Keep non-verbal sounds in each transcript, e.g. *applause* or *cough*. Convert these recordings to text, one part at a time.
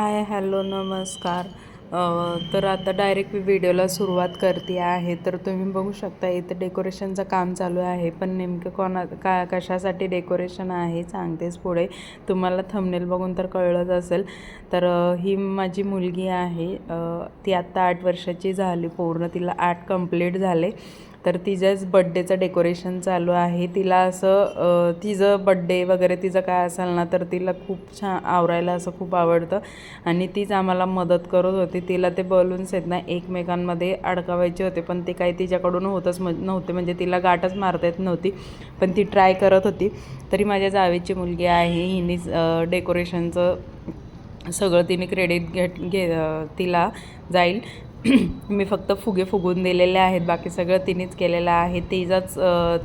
Hi hello नमस्कार. तर आता डायरेक्ट मी व्हिडिओला सुरुवात करते आहे. तर तुम्ही बघू शकता इथं डेकोरेशनचं काम चालू आहे. पण नेमकं कोणा का कशासाठी डेकोरेशन आहे सांगतेच पुढे. तुम्हाला थंबनेल बघून तर कळलंच असेल. तर ही माझी मुलगी आहे. ती आत्ता आठ वर्षाची झाली. पूर्ण तिला आठ कंप्लीट झाले. तर तिच्याच बड्डेचं डेकोरेशन चालू आहे तिला असं तिचं बड्डे वगैरे तिचं काय असेल ना तर तिला खूप छान आवरायला असं खूप आवडतं. आणि तीच आम्हाला मदत करत होती. तिला ते बलून्स आहेत ना एकमेकांमध्ये अडकावायचे होते पण ते काही तिच्याकडून होतच म नव्हते. म्हणजे तिला गाठच मारता येत नव्हती पण ती ट्राय करत होती. तरी माझ्या जावेची मुलगी आहे हिनेच डेकोरेशनचं सगळं तिने क्रेडिट घेत घे तिला जाईल. *clears throat* मी फक्त फुगे फुगून दिलेले आहेत बाकी सगळं तिनेच केलेलं आहे. तिचाच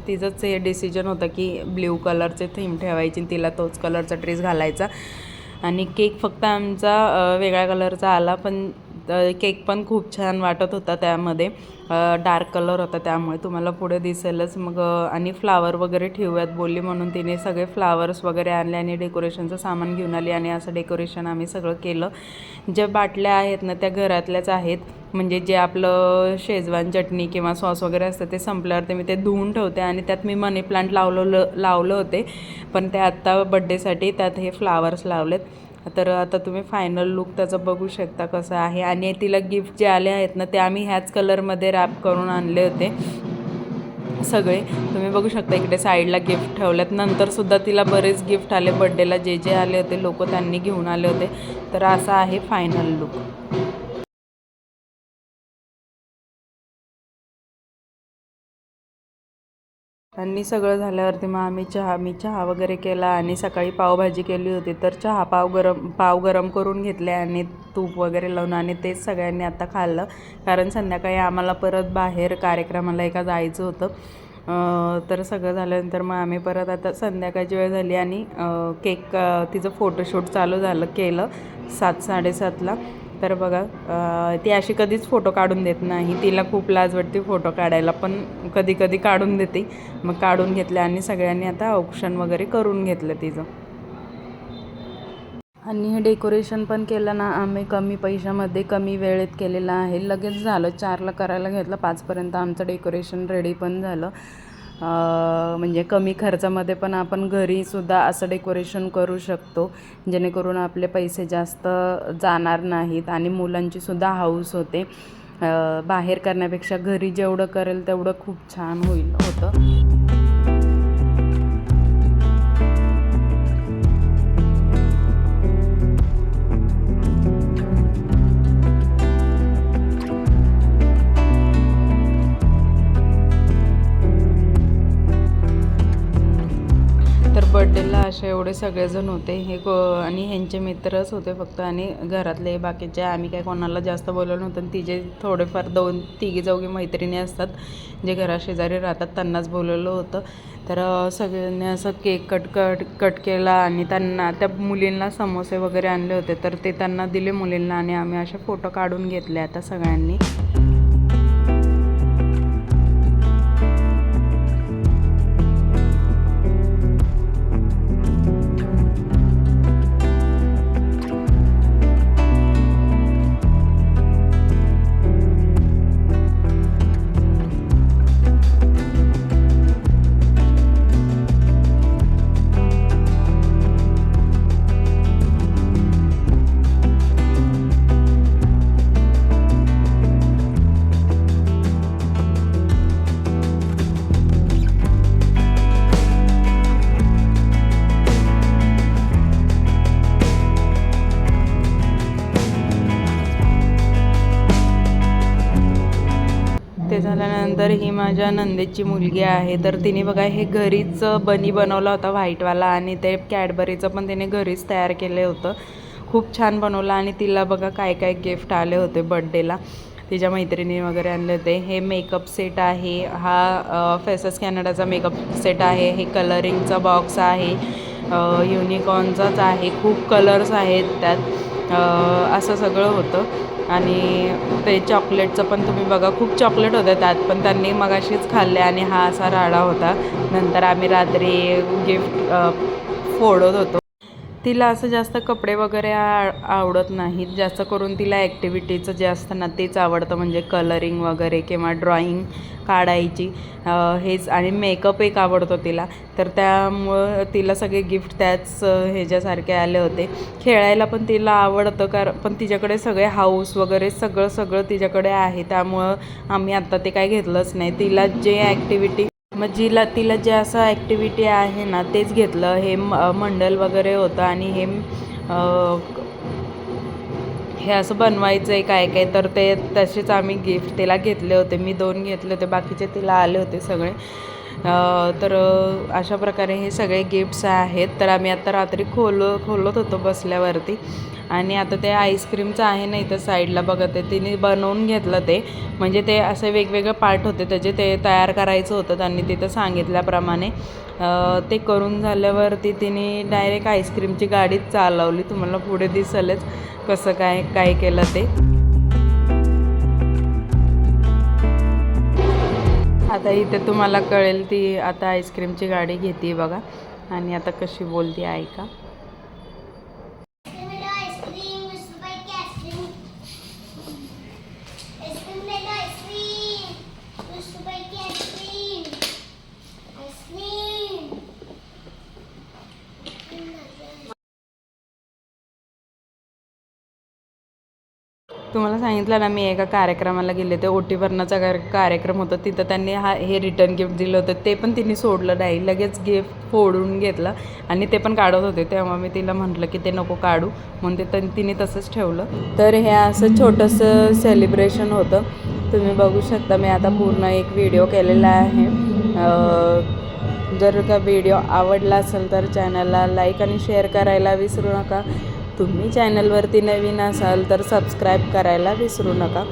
तिचंच हे डिसिजन होतं की ब्ल्यू कलरचे थीम ठेवायची आणि तिला तोच कलरचा ड्रेस घालायचा. आणि केक फक्त आमचा वेगळ्या कलरचा आला पण केक पण खूप छान वाटत होता त्यामध्ये. डार्क कलर होता त्यामुळे तुम्हाला पुढे दिसेलच. मग आणि फ्लावर वगैरे ठेवूयात बोलली म्हणून तिने सगळे फ्लावर्स वगैरे आणले आणि डेकोरेशनचं सामान घेऊन आली आणि असं डेकोरेशन आम्ही सगळं केलं. ज्या बाटल्या आहेत ना त्या घरातल्याच आहेत. म्हणजे जे आपलं शेजवान चटणी किंवा सॉस वगैरे असतं ते संपल्यावर ते मी ते धुवून ठेवते आणि त्यात मी मनी प्लांट लावलं लावलं होते. पण ते आत्ता बड्डेसाठी त्यात हे फ्लावर्स लावलेत. तर आता तुम्ही फायनल लुक त्याचं बघू शकता कसं आहे. आणि तिला गिफ्ट जे आले आहेत ना ते आम्ही ह्याच कलरमध्ये रॅप करून आणले होते. सगळे. तुम्ही बघू शकता इकडे साईडला गिफ्ट ठेवल्यात नंतरसुद्धा तिला बरेच गिफ्ट आले. बड्डेला जे जे आले होते लोक त्यांनी घेऊन आले होते. तर असा आहे फायनल लुक. आणि सगळं झाल्यावरती मग आम्ही चहा मी चहा वगैरे केला आणि सकाळी पावभाजी केली होती. तर चहा पाव गरम पाव गरम करून घेतले आणि तूप वगैरे लावून आणि तेच सगळ्यांनी आता खाल्लं. कारण संध्याकाळी आम्हाला परत बाहेर कार्यक्रमाला एका जायचं होतं. तर सगळं झाल्यानंतर मग आम्ही परत आता संध्याकाळची वेळ झाली आणि केक तिचं फोटोशूट चालू झालं केलं सात साडेसातला. तर बघा ती अशी कधीच फोटो काढून देत नाही. तिला खूप लाज वाटते फोटो काढायला पण कधी कधी काढून देते. मग काढून घेतल्या आणि सगळ्यांनी आता ऑप्शन वगैरे करून घेतलं तिचं. आणि हे डेकोरेशन पण केलं ना आम्ही कमी पैशामध्ये कमी वेळेत केलेलं आहे. लगेच झालं चारला करायला घेतलं पाचपर्यंत आमचं डेकोरेशन रेडी पण झालं. म्हणजे कमी खर्चामध्ये पण आपण घरीसुद्धा असं डेकोरेशन करू शकतो जेणेकरून आपले पैसे जास्त जाणार नाहीत आणि मुलांचीसुद्धा हाऊस होते. बाहेर करण्यापेक्षा घरी जेवढं करेल तेवढं खूप छान होईल होतं. तर असे एवढे सगळेजण होते. हे को आणि ह्यांचे मित्रच होते फक्त आणि घरातले. बाकीचे आम्ही काय कोणाला जास्त बोलवलं नव्हतं. आणि तिचे थोडेफार दोन तिघी चौघी मैत्रिणी असतात जे घराशेजारी राहतात त्यांनाच बोलवलं होतं. तर सगळ्यांनी असं केक कट कट कट केला आणि त्यांना त्या मुलींना समोसे वगैरे आणले होते. तर ते त्यांना दिले मुलींना आणि आम्ही असे फोटो काढून घेतले आता सगळ्यांनी. ते झाल्यानंतर ही माझ्या नंदेची मुलगी आहे. तर तिने बघा हे घरीच बनी बनवला होता व्हाईटवाला आणि ते कॅडबरीचं पण तिने घरीच तयार केलं होतं. खूप छान बनवलं आणि तिला बघा काय काय गिफ्ट आले होते बड्डेला तिच्या मैत्रिणी वगैरे आणले होते. हे मेकअप सेट आहे. हा फेसस कॅनडाचा मेकअप सेट आहे. हे कलरिंगचा बॉक्स आहे. युनिकॉर्नचाच आहे. खूप कलर्स आहेत त्यात. असं सगळं होतं. आणि ते चॉकलेटचं पण तुम्ही बघा खूप चॉकलेट होतं त्यात पण त्यांनी मगाशीच खाल्ले आणि हा असा राडा होता. नंतर आम्ही रात्री गिफ्ट फोडत होतो. तिला असं जास्त कपडे वगैरे आ आवडत नाहीत. जास्त करून तिला ॲक्टिव्हिटीचं जे असतं ना तेच आवडतं. म्हणजे कलरिंग वगैरे किंवा ड्रॉईंग काढायची. हेच आणि मेकअप एक आवडतो तिला. तर त्यामुळं तिला सगळे गिफ्ट त्याच ह्याच्यासारखे आले होते. खेळायला पण तिला आवडतं कारण पण तिच्याकडे सगळे हाऊस वगैरे सगळं सगळं तिच्याकडे आहे. त्यामुळं आम्ही आत्ता ते काय घेतलंच नाही. तिला जे ॲक्टिव्हिटी मग जिला तिला जे असं ॲक्टिव्हिटी आहे ना तेच घेतलं. हे म मंडल वगैरे होतं आणि हे हे असं बनवायचं आहे काय काय तर ते तसेच आम्ही गिफ्ट तिला घेतले होते. मी दोन घेतले होते. बाकीचे तिला आले होते सगळे. तर अशा प्रकारे हे सगळे गिफ्ट्स आहेत. तर आम्ही आता रात्री खोल खोलत होतो बसल्यावरती. आणि आता ते आईस्क्रीमचं आहे ना इथं साईडला बघत आहे तिने बनवून घेतलं ते. म्हणजे ते असे वेगवेगळे पार्ट होते त्याचे ते तयार करायचं होतं त्यांनी तिथं सांगितल्याप्रमाणे. ते करून झाल्यावरती तिने डायरेक्ट आईस्क्रीमची गाडीच चालवली. तुम्हाला पुढे दिसलेच कसं काय काय केलं ते. आता इथे तुम्हाला कळेल ती आता आईस्क्रीमची गाडी घेते बघा. आणि आता कशी बोलते ऐका. तुम्हाला सांगितलं ना मी एका कार्यक्रमाला गेले ते ओटी भरणाचा कार्यक्रम होता. तिथं त्यांनी हा हे रिटर्न गिफ्ट दिलं होतं. ते पण तिने सोडलं नाही. लगेच गिफ्ट फोडून घेतलं आणि ते पण काढत होते. तेव्हा मी तिला म्हटलं की ते नको काढू. म्हणून ते तिने तसंच ठेवलं. तर हे असं छोटंसं सेलिब्रेशन होतं. तुम्ही बघू शकता मी आता पूर्ण एक व्हिडिओ केलेला आहे. जर का व्हिडिओ आवडला असेल तर चॅनलला लाईक आणि शेअर करायला विसरू नका. तुम्ही चॅनलवरती नवीन असाल तर सबस्क्राईब करायला विसरू नका.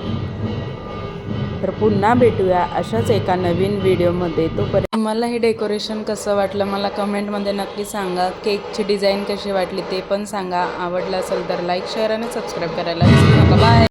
तर पुन्हा भेटूया अशाच एका नवीन व्हिडिओमध्ये. तोपर्यंत तुम्हाला हे डेकोरेशन कसं वाटलं मला कमेंटमध्ये नक्की सांगा. केकची डिझाईन कशी वाटली ते पण सांगा. आवडलं असेल तर लाईक शेअर आणि सबस्क्राईब करायला विसरू नका. बाय!